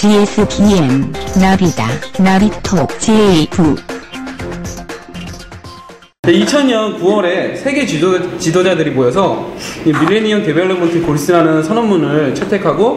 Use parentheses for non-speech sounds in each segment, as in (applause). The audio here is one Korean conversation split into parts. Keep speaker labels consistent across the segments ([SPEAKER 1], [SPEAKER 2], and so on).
[SPEAKER 1] GSPM, 나비다, 나비토, JF.
[SPEAKER 2] 2000년 9월에 세계 지도, 지도자들이 모여서 이 밀레니엄 데벨롭먼트 골스라는 선언문을 채택하고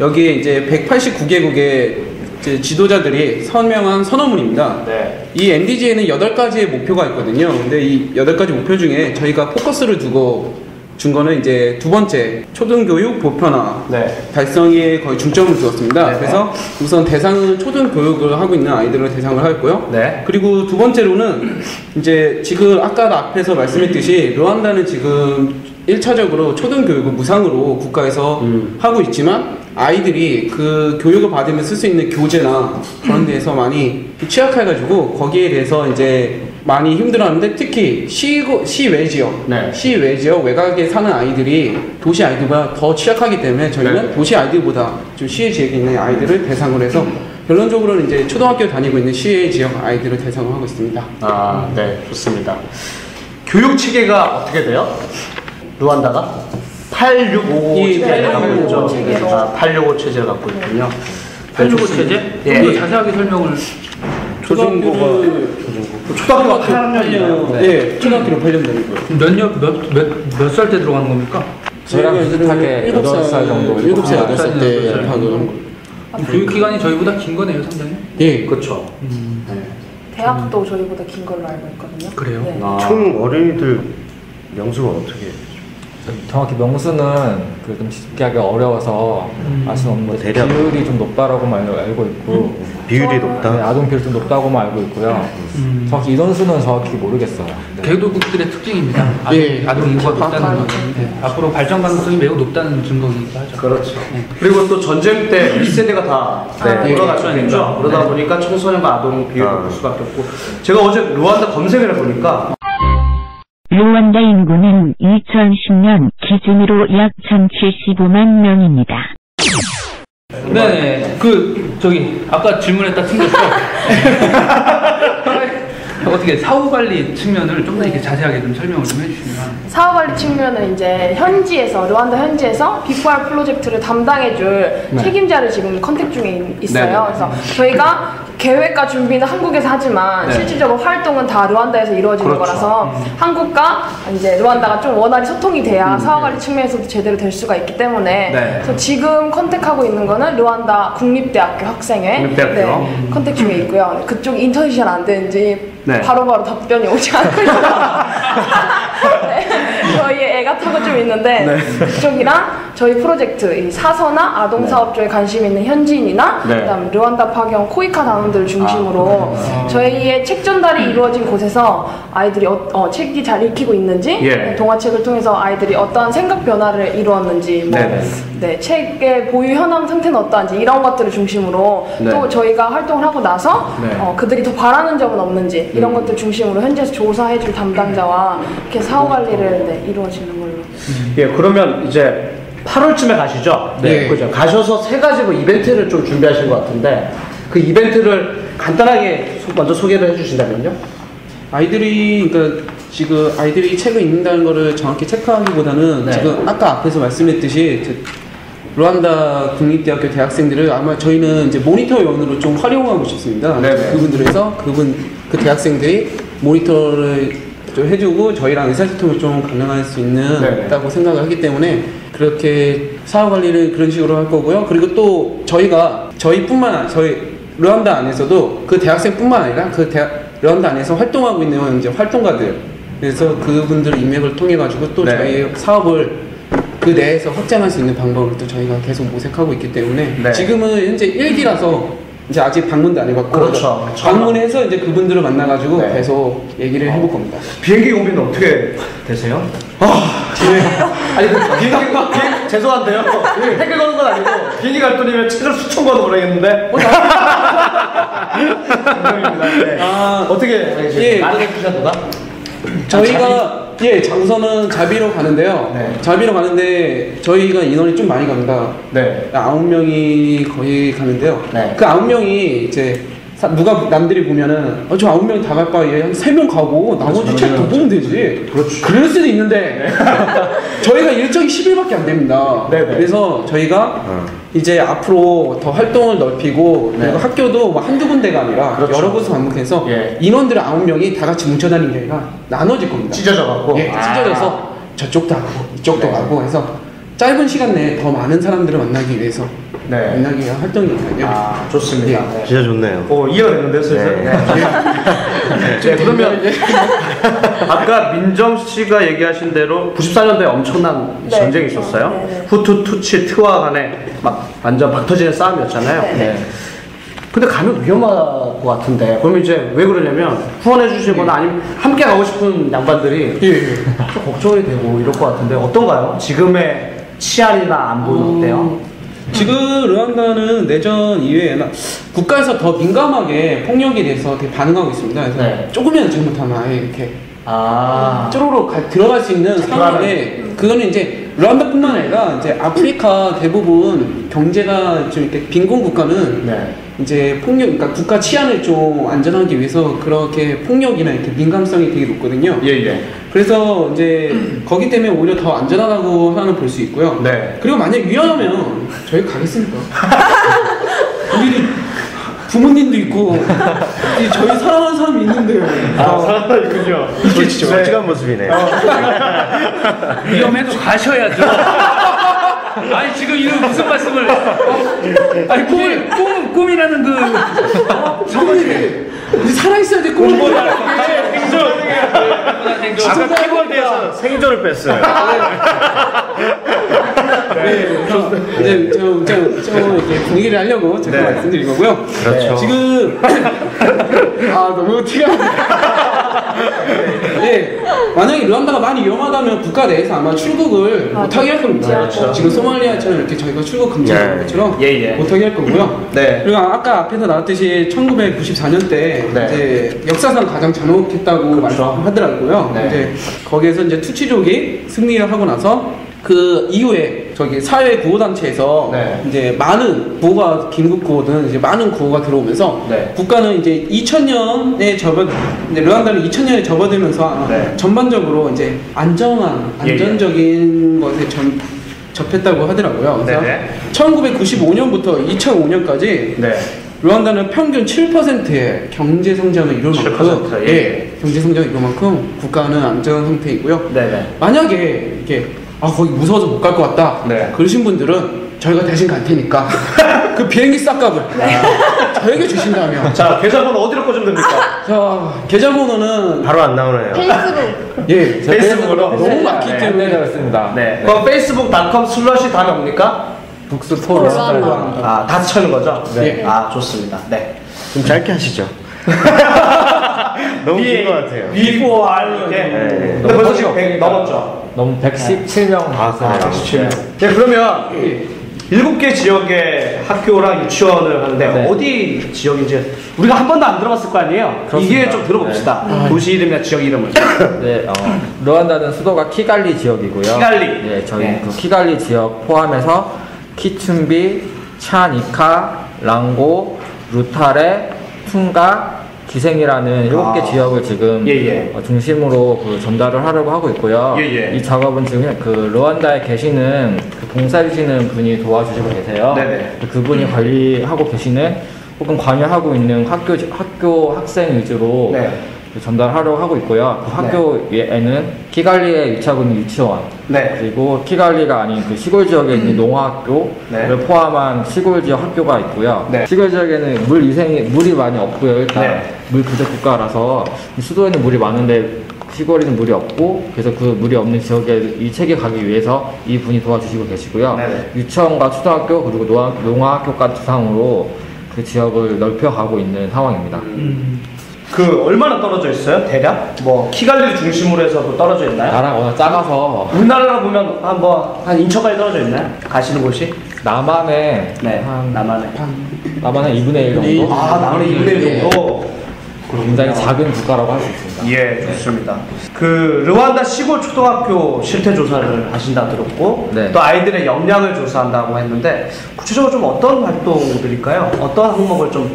[SPEAKER 2] 여기에 이제 189개국의 지도자들이 서명한 선언문입니다.
[SPEAKER 3] 네.
[SPEAKER 2] 이 NDG에는 8가지의 목표가 있거든요. 근데 이 8가지 목표 중에 저희가 포커스를 두고 준 거는 이제 두 번째 초등교육 보편화
[SPEAKER 3] 네.
[SPEAKER 2] 달성에 거의 중점을 두었습니다.
[SPEAKER 3] 네.
[SPEAKER 2] 그래서 우선 대상은 초등교육을 하고 있는 아이들을 대상을 하였고요.
[SPEAKER 3] 네.
[SPEAKER 2] 그리고 두 번째로는 이제 지금 아까 앞에서 말씀했듯이 르완다는 지금 1차적으로 초등교육을 무상으로 국가에서
[SPEAKER 3] 음.
[SPEAKER 2] 하고 있지만 아이들이 그 교육을 받으면 쓸 수 있는 교재나 그런 데에서 많이 취약해가지고 거기에 대해서 이제 많이 힘들어하는데 특히 시, 시외 지역,
[SPEAKER 3] 네.
[SPEAKER 2] 시외 지역 외곽에 사는 아이들이 도시 아이들보다 더 취약하기 때문에 저희는
[SPEAKER 3] 네.
[SPEAKER 2] 도시 아이들보다 좀 시외 지역에 있는 아이들을 대상으로 해서 결론적으로는 이제 초등학교 다니고 있는 시외 지역 아이들을 대상으로 하고 있습니다.
[SPEAKER 3] 아, 네, 좋습니다. 교육 체계가 어떻게 돼요? 루안다가 865
[SPEAKER 2] 예,
[SPEAKER 3] 체제를 갖고
[SPEAKER 2] 865
[SPEAKER 3] 있죠.
[SPEAKER 2] 체제로.
[SPEAKER 3] 아, 865 체제를 갖고 있군요.
[SPEAKER 4] 865 체제?
[SPEAKER 3] 예.
[SPEAKER 4] 좀더 자세하게 설명을
[SPEAKER 2] 초등학교를
[SPEAKER 3] 초등학교가 8학년이에요.
[SPEAKER 2] 8년, 예, 초등학교로 8년 다니고요.
[SPEAKER 4] 몇몇 몇 살 때 들어가는 겁니까?
[SPEAKER 5] 저희랑 비슷하게 8살 정도
[SPEAKER 2] 7살,
[SPEAKER 4] 아,
[SPEAKER 2] 8살 때
[SPEAKER 4] 여덟 살.
[SPEAKER 2] 파악을 한 거.
[SPEAKER 4] 교육 기간이 저희보다 긴 거네요, 상당히.
[SPEAKER 2] 예,
[SPEAKER 3] 그렇죠.
[SPEAKER 6] 대학도 저희보다 긴 걸로 알고 있거든요.
[SPEAKER 4] 그래요?
[SPEAKER 6] 네.
[SPEAKER 3] 아,
[SPEAKER 7] 총 어린이들 명수가 어떻게
[SPEAKER 5] 정확히 명수는 그좀 집계하기 어려워서 알 수는 없는 데
[SPEAKER 7] 대략.
[SPEAKER 5] 비율이 좀 높다라고만 알고 있고
[SPEAKER 7] 비율이
[SPEAKER 5] 네,
[SPEAKER 7] 높다?
[SPEAKER 5] 아동 비율 좀 높다고만 알고 있고요.
[SPEAKER 4] 음.
[SPEAKER 5] 정확히 인원수는 정확히 모르겠어요. 네.
[SPEAKER 4] 개도국들의 특징입니다. 아동,
[SPEAKER 2] 예.
[SPEAKER 4] 아동 인구가 높다는
[SPEAKER 2] 아,
[SPEAKER 4] 건 네. 앞으로 발전 가능성이 매우 높다는 증거이기도 하죠.
[SPEAKER 3] 그렇죠. 그리고 또 전쟁 때 1세대가 다
[SPEAKER 6] 네.
[SPEAKER 3] 돌아가셨겠죠. 그러다
[SPEAKER 4] 네.
[SPEAKER 3] 보니까 청소년과 아동 비율이
[SPEAKER 7] 아.
[SPEAKER 3] 높을 수밖에 없고 제가 어제 루안다 검색을 해보니까
[SPEAKER 1] 루완다 인구는 2010년 기준으로 약 1075만 명입니다.
[SPEAKER 4] 네, 그 저기 아까 질문했다 튕겼어. (laughs) 어떻게 사후 관리 측면을 좀 더 이렇게 자세하게 좀 설명을 좀 해주시면.
[SPEAKER 6] 사후관리 측면은 이제 현지에서 르완다 현지에서 비포알 프로젝트를 담당해줄 책임자를 지금 컨택 중에 있- 있어요.
[SPEAKER 3] 네.
[SPEAKER 6] 그래서 저희가 계획과 준비는 한국에서 하지만
[SPEAKER 3] 네.
[SPEAKER 6] 실질적으로 활동은 다 르완다에서 이루어지는
[SPEAKER 3] 그렇죠.
[SPEAKER 6] 거라서 한국과 이제 르완다가 좀 원활히 소통이 돼야 사후관리 측면에서도 제대로 될 수가 있기 때문에
[SPEAKER 3] 네.
[SPEAKER 6] 그래서 지금 컨택하고 있는 거는 르완다 국립대학교 학생회
[SPEAKER 3] 국립대학교.
[SPEAKER 6] 네, 컨택 중에 있고요. 그쪽 인턴이 잘 안 되는지
[SPEAKER 3] 네.
[SPEAKER 6] 바로바로 답변이 오지 않고 있어요. (laughs) 네, 있는데
[SPEAKER 3] 네.
[SPEAKER 6] 그쪽이랑 저희 프로젝트 이 사서나 아동 사업 쪽에 관심 있는 현지인이나
[SPEAKER 3] 네.
[SPEAKER 6] 그다음 르완다 파견 코이카 단원들을 중심으로 저희의 책 전달이 이루어진 곳에서 아이들이 어, 어, 책이 잘 읽히고 있는지
[SPEAKER 3] 예.
[SPEAKER 6] 동화책을 통해서 아이들이 어떠한 생각 변화를 이루었는지 뭐. 네, 책의 보유 현황 상태는 어떠한지 이런 것들을 중심으로
[SPEAKER 3] 네.
[SPEAKER 6] 또 저희가 활동을 하고 나서
[SPEAKER 3] 네.
[SPEAKER 6] 어, 그들이 더 바라는 점은 없는지 이런
[SPEAKER 3] 음.
[SPEAKER 6] 것들 중심으로 현지에서 조사해줄 담당자와 이렇게 사후 관리를 네, 이루어지는 걸로.
[SPEAKER 3] 예 그러면 이제 8월쯤에 가시죠?
[SPEAKER 2] 네.
[SPEAKER 3] 그죠. 가셔서 세 가지 뭐 이벤트를 좀 준비하신 것 같은데 그 이벤트를 간단하게 소- 먼저 소개를 해주신다면요?
[SPEAKER 2] 아이들이 그러니까 지금 아이들이 책을 읽는다는 거를 정확히 체크하기보다는
[SPEAKER 3] 네.
[SPEAKER 2] 지금 아까 앞에서 말씀했듯이 저- 루안다 국립대학교 대학생들을 아마 저희는 이제 모니터 요원으로 좀 활용하고 싶습니다.
[SPEAKER 3] 네네.
[SPEAKER 2] 그분들에서 그분 그 대학생들이 모니터를 좀 해주고 저희랑 의사소통을 좀 가능할 수 있는
[SPEAKER 3] 네네.
[SPEAKER 2] 있다고 생각을 하기 때문에 그렇게 사업 관리를 그런 식으로 할 거고요. 그리고 또 저희가 저희뿐만 아니- 저희 르완다 안에서도 그 대학생뿐만 아니라 그 대학 르완다 안에서 활동하고 있는 이제 활동가들 그래서 그분들 인맥을 통해 가지고 또
[SPEAKER 3] 네.
[SPEAKER 2] 저희 사업을 그 내에서 확장할 수 있는 방법을 또 저희가 계속 모색하고 있기 때문에
[SPEAKER 3] 네.
[SPEAKER 2] 지금은 현재 1기라서 이제 아직 방문도 안 해봤고
[SPEAKER 3] 그렇죠.
[SPEAKER 2] 방문해서 이제 그분들을 만나가지고
[SPEAKER 3] 네.
[SPEAKER 2] 계속 얘기를 해볼 겁니다.
[SPEAKER 3] 비행기 고민은 어떻게 되세요? 아, 아니 그 (laughs) 비행기, 비행, 죄송한데요. 택을 거는 건 아니고 비행기 갈 돈이면 책을 수천 권 보내겠는데. 감사합니다. 네.
[SPEAKER 2] 아,
[SPEAKER 3] 어떻게
[SPEAKER 2] 예.
[SPEAKER 3] 많이 해주셨나?
[SPEAKER 2] 저희가 예 자- 우선은 자비로 가는데요.
[SPEAKER 3] 네.
[SPEAKER 2] 자비로 가는데 저희가 인원이 좀 많이 갑니다.
[SPEAKER 3] 네.
[SPEAKER 2] 아홉 명이 거의 가는데요.
[SPEAKER 3] 네.
[SPEAKER 2] 그 아홉 명이 이제 사- 누가 남들이 보면은 어, 저 아홉 명 다 갈 바에 한 세 명 가고 나머지 책 더 보면 되지. 그렇죠. 그럴 수도 있는데 (laughs) 저희가 일정이 10일밖에 안 됩니다.
[SPEAKER 3] 네네.
[SPEAKER 2] 그래서 저희가 이제 앞으로 더 활동을 넓히고
[SPEAKER 3] 네.
[SPEAKER 2] 그리고 학교도 뭐 한두 군데가 아니라
[SPEAKER 3] 그렇죠.
[SPEAKER 2] 여러 곳을 방문해서
[SPEAKER 3] 예.
[SPEAKER 2] 인원들 아홉 명이 다 같이 뭉쳐다니는 게 아니라 나눠질 겁니다.
[SPEAKER 3] 찢어져 갖고.
[SPEAKER 2] 예, 찢어져서 저쪽도 가고 이쪽도
[SPEAKER 3] 네.
[SPEAKER 2] 가고 해서 짧은 시간 내에 더 많은 사람들을 만나기 위해서
[SPEAKER 3] 네.
[SPEAKER 2] 만나기 위한 활동이거든요.
[SPEAKER 3] 아, 좋습니다.
[SPEAKER 2] 예.
[SPEAKER 3] 네.
[SPEAKER 7] 진짜 좋네요.
[SPEAKER 3] 어, 이해가 됐는데요, 슬슬?
[SPEAKER 7] 네.
[SPEAKER 3] 네. (laughs) 네, 그러면 (laughs) 아까 민정 씨가 얘기하신 대로 94년도에 엄청난
[SPEAKER 6] 네.
[SPEAKER 3] 전쟁이 있었어요.
[SPEAKER 6] 네, 네.
[SPEAKER 3] 후투, 투치, 트와 간에 막 완전 박터지는 싸움이었잖아요.
[SPEAKER 6] 네, 네.
[SPEAKER 3] 근데 가면 위험할 것 같은데 그럼 이제 왜 그러냐면 후원해 주시거나 아니면 함께 가고 싶은 양반들이
[SPEAKER 2] 예, 예.
[SPEAKER 3] 좀 걱정이 되고 이럴 것 같은데 어떤가요? 지금의 치안이나 안보는 어때요?
[SPEAKER 2] 지금 르완다는 내전 이외에나 국가에서 더 민감하게 폭력에 대해서 되게 반응하고 있습니다. 그래서
[SPEAKER 3] 네.
[SPEAKER 2] 조금이라도 잘못하면 아예 이렇게
[SPEAKER 3] 아,
[SPEAKER 2] 쪼로로 가- 들어갈 수 있는 상황인데 그거는 이제 르완다뿐만 아니라 이제 아프리카 대부분 경제가 좀 이렇게 빈곤 국가는
[SPEAKER 3] 네.
[SPEAKER 2] 이제 폭력, 그러니까 국가 치안을 좀 안전하기 위해서 그렇게 폭력이나 이렇게 민감성이 되게 높거든요.
[SPEAKER 3] 예, 예.
[SPEAKER 2] 그래서 이제 거기 때문에 오히려 더 안전하다고 하는 볼 수 있고요.
[SPEAKER 3] 네.
[SPEAKER 2] 그리고 만약 위험하면 저희 가겠습니까? (laughs) 우리 부모님도 있고 이 저희 사랑하는 사람이 있는데요.
[SPEAKER 3] 아, 사랑하군요.
[SPEAKER 7] 이게 진짜 솔직한 모습이네 요. (laughs)
[SPEAKER 4] 위험해도 가셔야죠. 아니 지금 이런 무슨 말씀을? 아니 꿈, 꿈 꿈이라는 그 어?
[SPEAKER 2] 성원이 우리 살아 있어야 돼. 꿈을
[SPEAKER 7] 아까 키보드에서 생존을 뺐어요.
[SPEAKER 2] 네, 그래서 이제 좀, 좀, 좀 이렇게 분위기를 하려고 제가
[SPEAKER 7] 네.
[SPEAKER 2] 말씀드린 거고요.
[SPEAKER 7] 그렇죠.
[SPEAKER 2] 지금 (laughs) 아 너무 티가 예, 만약에 르완다가 많이 위험하다면 국가 내에서 아마 출국을
[SPEAKER 6] 아,
[SPEAKER 2] 못하게 할 겁니다.
[SPEAKER 6] 그렇죠.
[SPEAKER 2] 지금 소말리아처럼 이렇게 저희가 출국 금지하는
[SPEAKER 7] 예.
[SPEAKER 2] 것처럼
[SPEAKER 3] 예, 예.
[SPEAKER 2] 못하게 할 거고요.
[SPEAKER 3] 네.
[SPEAKER 2] 그리고 아까 앞에서 나왔듯이 1994년 때
[SPEAKER 3] 네.
[SPEAKER 2] 이제 역사상 가장 잔혹했다고 말하더라고요.
[SPEAKER 3] 네.
[SPEAKER 2] 이제 거기에서 이제 투치족이 승리를 하고 나서 그 이후에 저기 사회 구호 단체에서
[SPEAKER 3] 네.
[SPEAKER 2] 이제 많은 구호가 긴급 구호든 이제 많은 구호가 들어오면서
[SPEAKER 3] 네.
[SPEAKER 2] 국가는 이제 2000년에 접어 이제 르완다는 2000년에 접어들면서
[SPEAKER 3] 네.
[SPEAKER 2] 전반적으로 이제 안정한
[SPEAKER 3] 예, 예.
[SPEAKER 2] 안전적인 것에 전 접했다고 하더라고요. 그래서
[SPEAKER 3] 네네.
[SPEAKER 2] 1995년부터 2005년까지
[SPEAKER 3] 네.
[SPEAKER 2] 르완다는 평균 7%의 경제 성장을 이룰
[SPEAKER 3] 7%,
[SPEAKER 2] 만큼
[SPEAKER 3] 예.
[SPEAKER 2] 경제 성장을 이룰 만큼 국가는 안전한 상태이고요.
[SPEAKER 3] 네네.
[SPEAKER 2] 만약에 이게 아 거기 무서워서 못 갈 것 같다.
[SPEAKER 3] 네.
[SPEAKER 2] 그러신 분들은 저희가 대신 갈 테니까 (laughs) 그 비행기 싹값을 저에게 주신다면
[SPEAKER 3] 자, 계좌번호 어디로 꽂으면 됩니까?
[SPEAKER 2] 자 계좌번호는
[SPEAKER 7] 바로 안 나오네요.
[SPEAKER 6] 페이스북
[SPEAKER 5] 예제
[SPEAKER 3] 페이스북으로?
[SPEAKER 2] 너무 많기
[SPEAKER 3] 네.
[SPEAKER 2] 때문에
[SPEAKER 5] 내렸습니다.
[SPEAKER 3] 네. 그럼 페이스북.com 슬러시 다음에 뭡니까?
[SPEAKER 5] 북스포
[SPEAKER 6] 르완다.
[SPEAKER 5] 르완다.
[SPEAKER 3] 아, 다 쳐는 거죠?
[SPEAKER 2] 네.
[SPEAKER 3] 아, 좋습니다. 네.
[SPEAKER 7] 좀 짧게 하시죠. (laughs) 너무 긴 것 같아요.
[SPEAKER 3] 비포 알 이렇게.
[SPEAKER 7] 네.
[SPEAKER 3] 근데 벌써 지금 100 넘었죠?
[SPEAKER 5] 너무 117명 나왔어요.
[SPEAKER 3] 아, 117명. 네, 그러면 일곱 개 지역의 학교랑 유치원을 하는데
[SPEAKER 5] 네.
[SPEAKER 3] 어디 지역인지 우리가 한 번도 안 들어봤을 거 아니에요?
[SPEAKER 5] 그렇습니다.
[SPEAKER 3] 이게 좀 들어봅시다. 도시 이름이나 지역 이름을. (coughs)
[SPEAKER 5] 네, 어, 르완다는 수도가 키갈리 지역이고요.
[SPEAKER 3] 키갈리.
[SPEAKER 5] 네, 저희
[SPEAKER 3] 네.
[SPEAKER 5] 그 키갈리 지역 포함해서 키춘비, 차니카, 랑고, 루타레, 퉁가, 기생이라는 일곱 개
[SPEAKER 3] 아.
[SPEAKER 5] 지역을 지금
[SPEAKER 3] 예, 예.
[SPEAKER 5] 어, 중심으로 그 전달을 하려고 하고 있고요.
[SPEAKER 3] 예, 예.
[SPEAKER 5] 이 작업은 지금 그 르완다에 계시는 그 봉사해주시는 분이 도와주시고 계세요.
[SPEAKER 3] 네네.
[SPEAKER 5] 그분이 관리하고 계시는 혹은 관여하고 있는 학교 학교 학생 위주로
[SPEAKER 3] 네.
[SPEAKER 5] 그 전달하려고 하고 있고요. 그 학교에는 키갈리에 위치하고 있는 유치원,
[SPEAKER 3] 네.
[SPEAKER 5] 그리고 키갈리가 아닌 그 시골 지역에 있는 농학교를
[SPEAKER 3] 네.
[SPEAKER 5] 포함한 시골 지역 학교가 있고요.
[SPEAKER 3] 네.
[SPEAKER 5] 시골 지역에는 물 위생이 물이 많이 없고요. 일단
[SPEAKER 3] 네.
[SPEAKER 5] 물 부족 국가라서 수도에는 물이 많은데 시골에는 물이 없고 그래서 그 물이 없는 지역에 이 책에 가기 위해서 이 분이 도와주시고 계시고요.
[SPEAKER 3] 네네.
[SPEAKER 5] 유치원과 초등학교 그리고 농학, 농학교까지 대상으로 그 지역을 넓혀가고 있는 상황입니다.
[SPEAKER 3] 그 얼마나 떨어져 있어요? 대략? 뭐 키갈리를 중심으로 해서 또 떨어져 있나요?
[SPEAKER 5] 나라가 워낙 작아서
[SPEAKER 3] 우리나라로 보면 한 뭐 한 인천까지 떨어져 있나요? 가시는 곳이?
[SPEAKER 5] 남한에
[SPEAKER 3] 네.
[SPEAKER 5] 한
[SPEAKER 3] 남한에.
[SPEAKER 5] 남한의 2분의 1 정도
[SPEAKER 3] 아, 남한의 2분의 1 정도.
[SPEAKER 5] 굉장히 작은 국가라고 할 수 있습니다.
[SPEAKER 3] 예, 좋습니다. 그 르완다 시골 초등학교 실태 조사를 하신다 들었고
[SPEAKER 5] 네.
[SPEAKER 3] 또 아이들의 역량을 조사한다고 했는데 구체적으로 좀 어떤 활동들일까요? 어떤 항목을 좀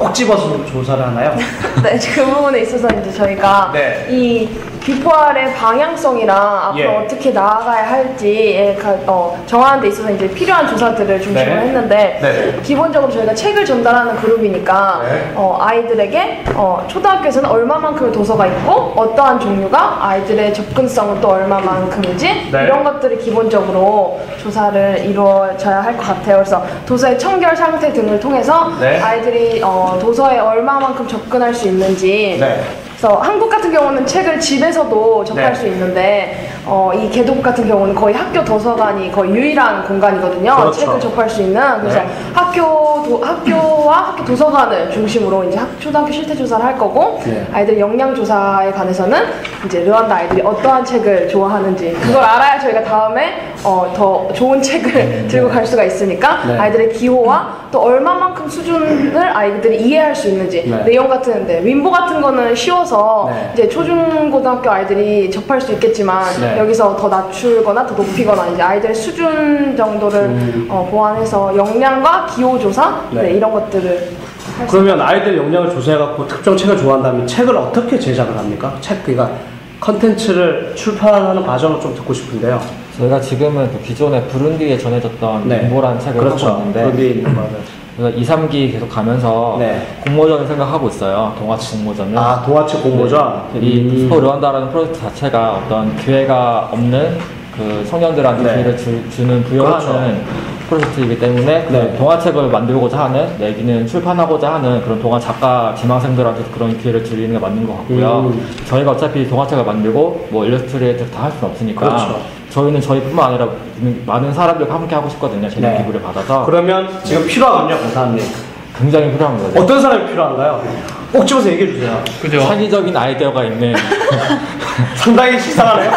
[SPEAKER 3] 꼭 집어서 조사를 하나요? (laughs)
[SPEAKER 6] 네, 그 부분에 있어서 이제 저희가
[SPEAKER 3] 네.
[SPEAKER 6] 이 비포알의 방향성이랑 앞으로
[SPEAKER 3] 예.
[SPEAKER 6] 어떻게 나아가야 할지에 가- 어, 정하는 데 있어서 이제 필요한 조사들을 중심으로
[SPEAKER 3] 네.
[SPEAKER 6] 했는데
[SPEAKER 3] 네.
[SPEAKER 6] 기본적으로 저희가 책을 전달하는 그룹이니까
[SPEAKER 3] 네.
[SPEAKER 6] 어, 아이들에게 어, 초등학교에서는 얼마만큼의 도서가 있고 어떠한 종류가 아이들의 접근성은 또 얼마만큼인지
[SPEAKER 3] 네.
[SPEAKER 6] 이런 것들이 기본적으로 조사를 이루어져야 할 것 같아요. 그래서 도서의 청결 상태 등을 통해서
[SPEAKER 3] 네.
[SPEAKER 6] 아이들이 어, 도서에 얼마만큼 접근할 수 있는지
[SPEAKER 3] 네.
[SPEAKER 6] 그래서 한국 같은 경우는 책을 집에서도 접할
[SPEAKER 3] 네.
[SPEAKER 6] 수 있는데 어, 이 개독 같은 경우는 거의 학교 도서관이 거의 유일한 공간이거든요.
[SPEAKER 3] 그렇죠.
[SPEAKER 6] 책을 접할 수 있는 그래서
[SPEAKER 3] 네.
[SPEAKER 6] 학교 도, 학교와 학교 도서관을 중심으로 이제 학, 초등학교 실태 조사를 할 거고
[SPEAKER 3] 네.
[SPEAKER 6] 아이들 역량 조사에 관해서는 이제 르완다 아이들이 어떠한 책을 좋아하는지 그걸 알아야 저희가 다음에 어, 더 좋은 책을 (laughs) 들고 갈 수가 있으니까
[SPEAKER 3] 네.
[SPEAKER 6] 아이들의 기호와 또 얼마만큼 수준을 아이들이 이해할 수 있는지
[SPEAKER 3] 네.
[SPEAKER 6] 내용 같은 데 윈보 같은 거는 쉬워서
[SPEAKER 3] 네.
[SPEAKER 6] 이제 초중고등학교 아이들이 접할 수 있겠지만
[SPEAKER 3] 네.
[SPEAKER 6] 여기서 더 낮추거나 더 높이거나 이제 아이들의 수준 정도를 어, 보완해서 역량과 기호 조사
[SPEAKER 3] 음. 네.
[SPEAKER 6] 네, 이런 것들을
[SPEAKER 3] 그러면 아이들 역량을 조사해갖고 특정 책을 좋아한다면 책을 어떻게 제작을 합니까? 책, 그러니까 컨텐츠를 출판하는 과정을 좀 듣고 싶은데요.
[SPEAKER 5] 저희가 지금은 그 기존에 부룬디에 전해졌던
[SPEAKER 3] 네.
[SPEAKER 5] 공모라는 책을
[SPEAKER 3] 그렇죠.
[SPEAKER 5] 하고 있는데
[SPEAKER 3] 거기에 있는 거는.
[SPEAKER 5] 그래서 2, 3기 계속 가면서
[SPEAKER 3] 네.
[SPEAKER 5] 공모전을 생각하고 있어요. 동아치 공모전을.
[SPEAKER 3] 아, 동화책 공모전?
[SPEAKER 5] 네. 이
[SPEAKER 3] 음.
[SPEAKER 5] 스포 르완다라는 프로젝트 자체가 어떤 기회가 없는 그 청년들한테
[SPEAKER 3] 네.
[SPEAKER 5] 기회를 주, 주는 부여하는
[SPEAKER 3] 그렇죠.
[SPEAKER 5] 프로젝트이기 때문에 그
[SPEAKER 3] 네.
[SPEAKER 5] 동화책을 만들고자 하는 내기는 출판하고자 하는 그런 동화 작가 지망생들한테 그런 기회를 드리는 게 맞는 것 같고요.
[SPEAKER 3] 음.
[SPEAKER 5] 저희가 어차피 동화책을 만들고 뭐 일러스트레이터 다 할 수는 없으니까
[SPEAKER 3] 그렇죠.
[SPEAKER 5] 저희는 저희뿐만 아니라 많은 사람들과 함께 하고 싶거든요. 재능
[SPEAKER 3] 네.
[SPEAKER 5] 기부를 받아서
[SPEAKER 3] 그러면 지금 필요하군요, 강사님.
[SPEAKER 5] 굉장히 필요합니다.
[SPEAKER 3] 어떤 사람이 필요한가요? 꼭 집어서 얘기해 주세요.
[SPEAKER 4] 그죠?
[SPEAKER 5] 창의적인 아이디어가 있는 (laughs)
[SPEAKER 3] 상당히 식상하네요.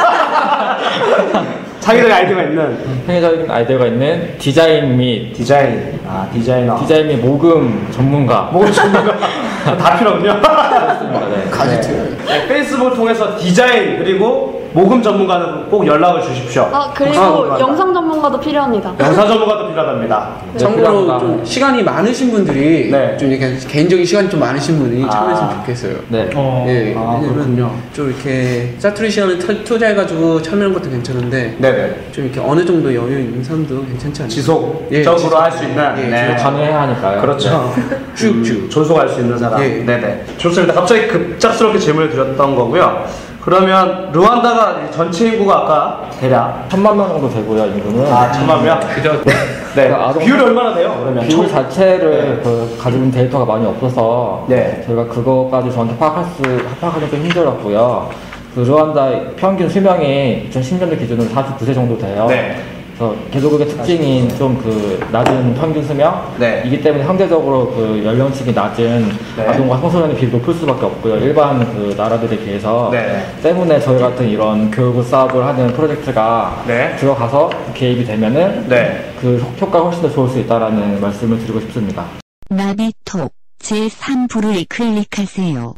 [SPEAKER 3] 자기들의 (laughs) 아이디어가 있는
[SPEAKER 5] 창의적인 아이디어가 있는 디자인 및
[SPEAKER 3] 디자인, 아, 디자이너.
[SPEAKER 5] 디자인 및 모금 전문가
[SPEAKER 3] 뭐 전문가 (laughs) 다 필요하군요.
[SPEAKER 5] 그렇습니다. 네.
[SPEAKER 2] 가지트.
[SPEAKER 3] 네, 페이스북을 통해서 디자인 그리고 모금 전문가는 꼭 연락을 주십시오.
[SPEAKER 8] 아 그리고
[SPEAKER 3] 아,
[SPEAKER 8] 영상 전문가도 필요합니다.
[SPEAKER 3] 영상 전문가도 필요하답니다.
[SPEAKER 5] 네,
[SPEAKER 2] 참고로
[SPEAKER 5] 필요합니다.
[SPEAKER 2] 좀 시간이 많으신 분들이
[SPEAKER 3] 네.
[SPEAKER 2] 좀 이렇게 개인적인 시간이 좀 많으신 분이
[SPEAKER 3] 아.
[SPEAKER 2] 참여했으면 좋겠어요.
[SPEAKER 5] 네.
[SPEAKER 3] 어,
[SPEAKER 2] 예,
[SPEAKER 3] 아,
[SPEAKER 2] 왜냐면
[SPEAKER 3] 그렇군요.
[SPEAKER 2] 좀 이렇게 짜투리 시간을 투- 투자해가지고 참여하는 것도 괜찮은데
[SPEAKER 3] 네네.
[SPEAKER 2] 좀 이렇게 어느 정도 여유 있는 사람도 괜찮지 않나요?
[SPEAKER 3] 지속적으로
[SPEAKER 2] 지속-
[SPEAKER 3] 할수 있는.
[SPEAKER 2] 예,
[SPEAKER 3] 네.
[SPEAKER 5] 가능해야 하니까요.
[SPEAKER 3] 그렇죠.
[SPEAKER 2] 쭉쭉.
[SPEAKER 3] 존속할 수 있는 사람.
[SPEAKER 2] 예.
[SPEAKER 3] 네네. 좋습니다. 갑자기 급작스럽게 질문을 드렸던 거고요. 그러면 르완다가 전체 인구가 아까 대략
[SPEAKER 5] 천만 명 정도 되고요, 인구는.
[SPEAKER 3] 아 천만 명.
[SPEAKER 4] 그죠?
[SPEAKER 3] 네. (laughs)
[SPEAKER 5] 그 아동-
[SPEAKER 3] 비율이 얼마나 돼요? 그러면
[SPEAKER 5] 비율
[SPEAKER 3] 천-
[SPEAKER 5] 자체를 그 가지고 있는 데이터가 많이 없어서
[SPEAKER 3] 네.
[SPEAKER 5] 저희가 그거까지 정확히 파악할 수 파악하기 좀 힘들었고요. 그 르완다 평균 수명이 2010년도 기준으로 49세 정도 돼요.
[SPEAKER 3] 네.
[SPEAKER 5] 그래서 개도국의 특징인 좀 그 낮은 평균 수명
[SPEAKER 3] 네.
[SPEAKER 5] 이기 때문에 상대적으로 그 연령층이 낮은
[SPEAKER 3] 네.
[SPEAKER 5] 아동과 청소년의 비율이 높을 수밖에 없고요. 일반 그 나라들에 비해서
[SPEAKER 3] 네.
[SPEAKER 5] 때문에 저희 같은 이런 교육 사업을 하는 프로젝트가
[SPEAKER 3] 네.
[SPEAKER 5] 들어가서 개입이 되면은
[SPEAKER 3] 네.
[SPEAKER 5] 그 효- 효과가 훨씬 더 좋을 수 있다라는 말씀을 드리고 싶습니다.
[SPEAKER 1] 나비톡 제3부를 클릭하세요.